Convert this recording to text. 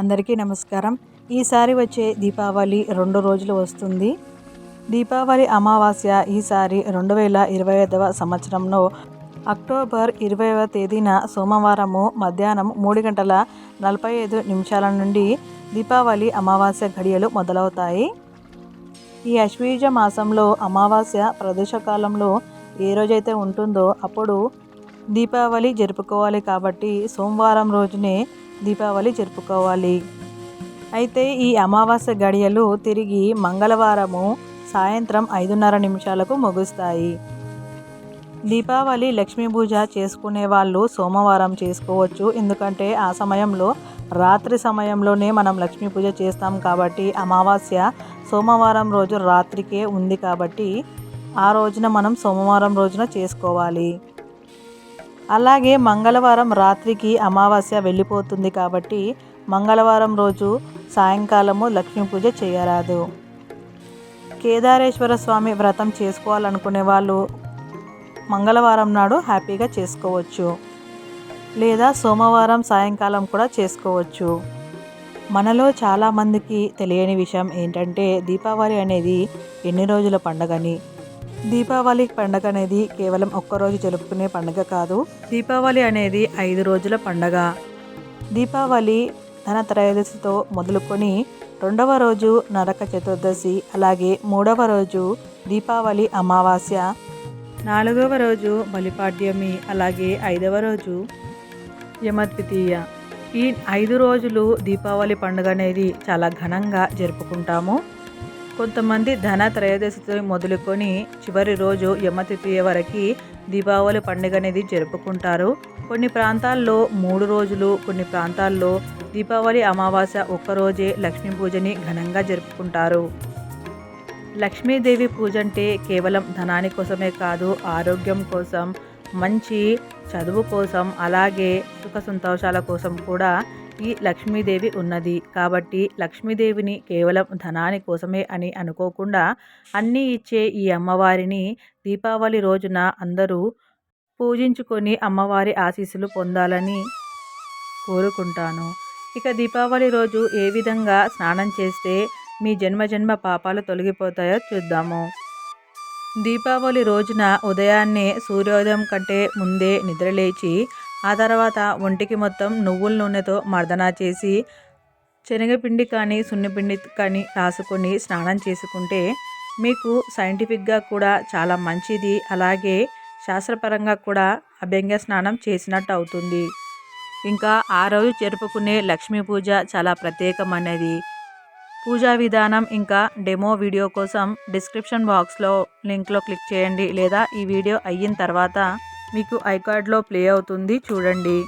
అందరికీ నమస్కారం. ఈసారి వచ్చే దీపావళి రెండు రోజులు వస్తుంది. దీపావళి అమావాస్య ఈసారి రెండు వేల ఇరవై ఐదవ సంవత్సరంలో అక్టోబర్ ఇరవైవ తేదీన సోమవారము మధ్యాహ్నం మూడు గంటల నలభై ఐదు నిమిషాల నుండి దీపావళి అమావాస్య ఘడియలు మొదలవుతాయి. ఈ అశ్వీజ మాసంలో అమావాస్య ప్రదేశకాలంలో ఏ రోజైతే ఉంటుందో అప్పుడు దీపావళి జరుపుకోవాలి కాబట్టి సోమవారం రోజునే దీపావళి జరుపుకోవాలి. అయితే ఈ అమావాస్య గడియలు తిరిగి మంగళవారము సాయంత్రం ఐదున్నర నిమిషాలకు ముగుస్తాయి. దీపావళి లక్ష్మీ పూజ చేసుకునే వాళ్ళు సోమవారం చేసుకోవచ్చు. ఎందుకంటే ఆ సమయంలో రాత్రి సమయంలోనే మనం లక్ష్మీ పూజ చేస్తాం కాబట్టి అమావాస్య సోమవారం రోజు రాత్రికే ఉంది కాబట్టి ఆ రోజున మనం సోమవారం రోజున చేసుకోవాలి. అలాగే మంగళవారం రాత్రికి అమావాస్య వెళ్ళిపోతుంది కాబట్టి మంగళవారం రోజు సాయంకాలము లక్ష్మీ పూజ చేయరాదు. కేదారేశ్వర స్వామి వ్రతం చేసుకోవాలనుకునే వాళ్ళు మంగళవారం నాడు హ్యాపీగా చేసుకోవచ్చు. లేదా సోమవారం సాయంకాలం కూడా చేసుకోవచ్చు. మనలో చాలామందికి తెలియని విషయం ఏంటంటే దీపావళి అనేది ఎన్ని రోజుల పండగని? దీపావళి పండగ అనేది కేవలం ఒక్కరోజు జరుపుకునే పండగ కాదు దీపావళి అనేది ఐదు రోజుల పండగ. దీపావళి ధనత్రయోదశితో మొదలుకొని రెండవ రోజు నరక చతుర్దశి అలాగే మూడవ రోజు దీపావళి అమావాస్య నాలుగవ రోజు బలిపాడ్యమి అలాగే ఐదవ రోజు యమద్వితీయ. ఈ ఐదు రోజులు దీపావళి పండుగ అనేది చాలా ఘనంగా జరుపుకుంటాము. కొంతమంది ధన త్రయోదశితో మొదలుకొని చివరి రోజు యమతిథియ వరకు దీపావళి పండుగ అనేది జరుపుకుంటారు. కొన్ని ప్రాంతాల్లో మూడు రోజులు కొన్ని ప్రాంతాల్లో దీపావళి అమావాస్య ఒక్కరోజే లక్ష్మీ పూజని ఘనంగా జరుపుకుంటారు. లక్ష్మీదేవి పూజ అంటే కేవలం ధనాని కోసమే కాదు ఆరోగ్యం కోసం మంచి చదువు కోసం అలాగే సుఖ సంతోషాల కోసం కూడా ఈ లక్ష్మీదేవి ఉన్నది. కాబట్టి లక్ష్మీదేవిని కేవలం ధనాని కోసమే అని అనుకోకుండా అన్నీ ఇచ్చే ఈ అమ్మవారిని దీపావళి రోజున అందరూ పూజించుకొని అమ్మవారి ఆశీస్సులు పొందాలని కోరుకుంటాను. ఇక దీపావళి రోజు ఏ విధంగా స్నానం చేస్తే మీ జన్మ జన్మ పాపాలు తొలగిపోతాయో చూద్దాము. దీపావళి రోజున ఉదయాన్నే సూర్యోదయం కంటే ముందే నిద్రలేచి ఆ తర్వాత ఒంటికి మొత్తం నువ్వుల నూనెతో మర్దన చేసి శనగపిండి కానీ సున్నిపిండి కానీ రాసుకొని స్నానం చేసుకుంటే మీకు సైంటిఫిక్గా కూడా చాలా మంచిది. అలాగే శాస్త్రపరంగా కూడా అభ్యంగ స్నానం చేసినట్టు అవుతుంది. ఇంకా ఆ రోజు జరుపుకునే లక్ష్మీ పూజ చాలా ప్రత్యేకమైనది. పూజా విధానం ఇంకా డెమో వీడియో కోసం డిస్క్రిప్షన్ బాక్స్లో లింక్లో క్లిక్ చేయండి లేదా ఈ వీడియో అయిన తర్వాత మీకు ఐకార్డ్లో ప్లే అవుతుంది చూడండి.